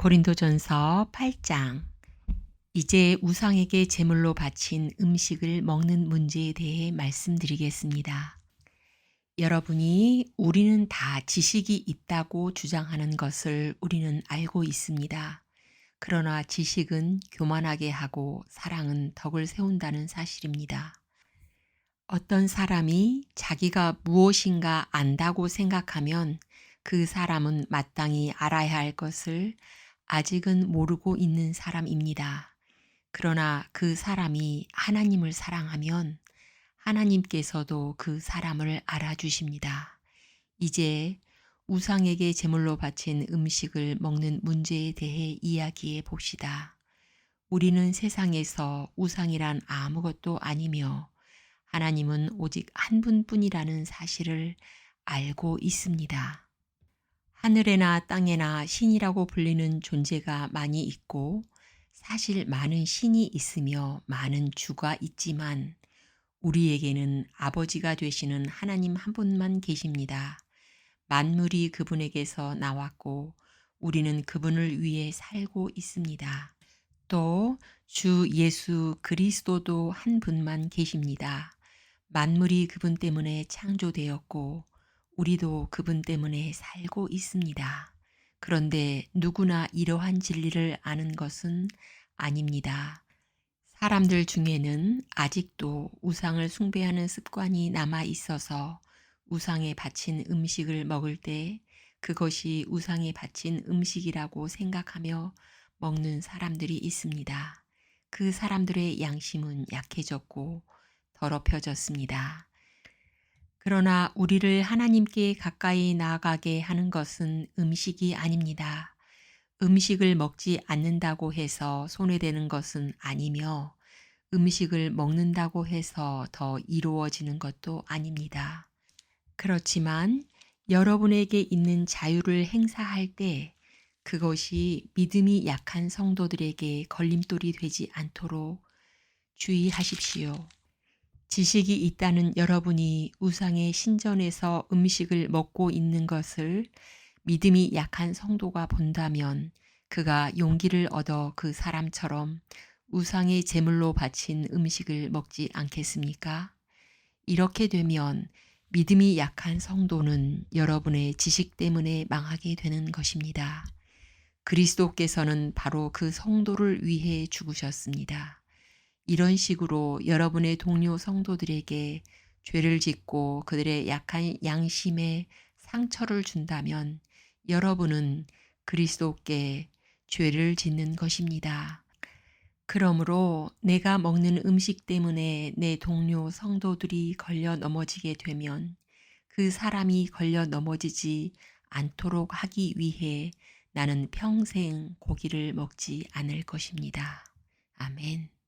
고린도전서 8장 이제 우상에게 제물로 바친 음식을 먹는 문제에 대해 말씀드리겠습니다. 여러분이 우리는 다 지식이 있다고 주장하는 것을 우리는 알고 있습니다. 그러나 지식은 교만하게 하고 사랑은 덕을 세운다는 사실입니다. 어떤 사람이 자기가 무엇인가 안다고 생각하면 그 사람은 마땅히 알아야 할 것을 아직은 모르고 있는 사람입니다. 그러나 그 사람이 하나님을 사랑하면 하나님께서도 그 사람을 알아주십니다. 이제 우상에게 제물로 바친 음식을 먹는 문제에 대해 이야기해 봅시다. 우리는 세상에서 우상이란 아무것도 아니며 하나님은 오직 한 분뿐이라는 사실을 알고 있습니다. 하늘에나 땅에나 신이라고 불리는 존재가 많이 있고 사실 많은 신이 있으며 많은 주가 있지만 우리에게는 아버지가 되시는 하나님 한 분만 계십니다. 만물이 그분에게서 나왔고 우리는 그분을 위해 살고 있습니다. 또 주 예수 그리스도도 한 분만 계십니다. 만물이 그분 때문에 창조되었고 우리도 그분 때문에 살고 있습니다. 그런데 누구나 이러한 진리를 아는 것은 아닙니다. 사람들 중에는 아직도 우상을 숭배하는 습관이 남아 있어서 우상에 바친 음식을 먹을 때 그것이 우상에 바친 음식이라고 생각하며 먹는 사람들이 있습니다. 그 사람들의 양심은 약해졌고 더럽혀졌습니다. 그러나 우리를 하나님께 가까이 나아가게 하는 것은 음식이 아닙니다. 음식을 먹지 않는다고 해서 손해되는 것은 아니며 음식을 먹는다고 해서 더 이루어지는 것도 아닙니다. 그렇지만 여러분에게 있는 자유를 행사할 때 그것이 믿음이 약한 성도들에게 걸림돌이 되지 않도록 주의하십시오. 지식이 있다는 여러분이 우상의 신전에서 음식을 먹고 있는 것을 믿음이 약한 성도가 본다면 그가 용기를 얻어 그 사람처럼 우상의 제물로 바친 음식을 먹지 않겠습니까? 이렇게 되면 믿음이 약한 성도는 여러분의 지식 때문에 망하게 되는 것입니다. 그리스도께서는 바로 그 성도를 위해 죽으셨습니다. 이런 식으로 여러분의 동료 성도들에게 죄를 짓고 그들의 약한 양심에 상처를 준다면 여러분은 그리스도께 죄를 짓는 것입니다. 그러므로 내가 먹는 음식 때문에 내 동료 성도들이 걸려 넘어지게 되면 그 사람이 걸려 넘어지지 않도록 하기 위해 나는 평생 고기를 먹지 않을 것입니다. 아멘.